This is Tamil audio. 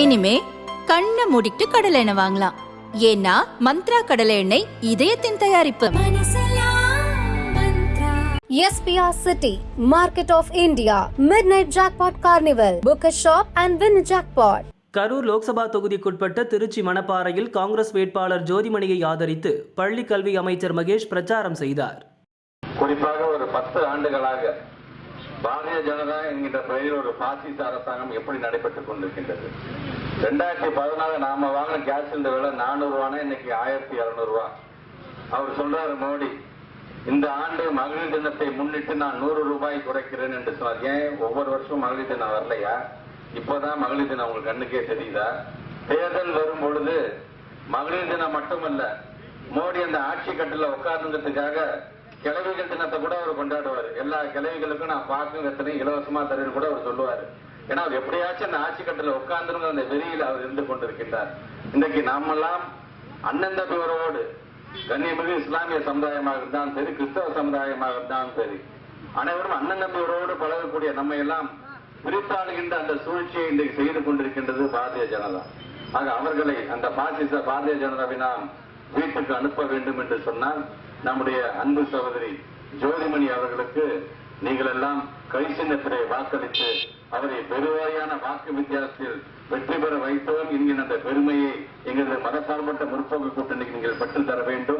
இனிமே கண்ணை மூடிட்டு கடலை எண்ணெய் வாங்கலாம் ஏன்னா மந்த்ரா கடலை எண்ணெய் இதயத்தின் தயாரிப்பு SPR City, Market of India, Midnight Jackpot Carnival. Book a shop and win a jackpot. Karur Lok Sabha தொகுதிக்குட்பட்ட திருச்சி மணப்பாறையில் காங்கிரஸ் வேட்பாளர் ஜோதிமணியை ஆதரித்து பள்ளி கல்வி அமைச்சர் மகேஷ் பிரச்சாரம் செய்தார் குறிப்பாக ஒரு பத்து ஆண்டுகளாக பாரதிய ஜனதா என்கின்ற பெயரில் ஒரு பாசிச அரசாங்கம் எப்படி நடைபெற்றுக் கொண்டிருக்கின்றது? ரெண்டாயிரத்தி பதினாலு நாம வாங்கின கேஸ் சிலிண்டர் விலை நானூறு ரூபானா? இன்னைக்கு ஆயிரத்தி இருநூறு ரூபா. அவர் சொல்றாரு மோடி இந்த ஆண்டு மகளிர் தினத்தை முன்னிட்டு நான் நூறு ரூபாய் குறைக்கிறேன் என்று சொன்னார். ஏன்? ஒவ்வொரு வருஷமும் மகளிர் தினம் வரலையா? இப்போதான் மகளிர் தினம் உங்களுக்கு கண்ணுக்கே தெரியுதா? தேர்தல் வரும் பொழுது மகளிர் தினம் மட்டுமல்ல மோடி அந்த ஆட்சி கட்டில உட்கார்ந்ததுக்காக கிழவிகள் தினத்தை கூட அவர் கொண்டாடுவார். எல்லா கிழவிகளுக்கும் நான் பார்க்கும் எத்தனை இலவசமா தருன்னு கூட அவர் சொல்லுவார். ஏன்னா அவர் எப்படியாச்சும் அந்த ஆட்சி கட்டில உட்கார்ந்துருங்க அந்த வெறியில் அவர் இருந்து கொண்டிருக்கின்றார். இன்றைக்கு நாமெல்லாம் அண்ணன் தம்பி உறவோடு கண்ணியமிகு இஸ்லாமிய சமுதாயமாக இருந்தாலும் சரி கிறிஸ்தவ சமுதாயமாக இருந்தாலும் சரி அனைவரும் அண்ணன் தம்பி உறவோடு பழகக்கூடிய நம்ம எல்லாம் பிரித்தாளுகின்ற அந்த சூழ்ச்சியை இன்றைக்கு செய்து கொண்டிருக்கின்றது பாரதிய ஜனதா. ஆக அவர்களை அந்த பாசிச பாரதிய ஜனதாவை நாம் வீட்டுக்கு அனுப்ப வேண்டும் என்று சொன்னால் நம்முடைய அன்பு சகோதரி ஜோதிமணி அவர்களுக்கு நீங்கள் எல்லாம் கை சின்னத்திலே வாக்களித்து அவரை பெருவாயான வாக்கு வித்தியாசத்தில் வெற்றி பெற வைத்தோம் என்கிற அந்த பெருமையை எங்களது மதசார்பற்ற முற்போக்கு கூட்டணிக்கு நீங்கள் பெற்றுத்தர வேண்டும்.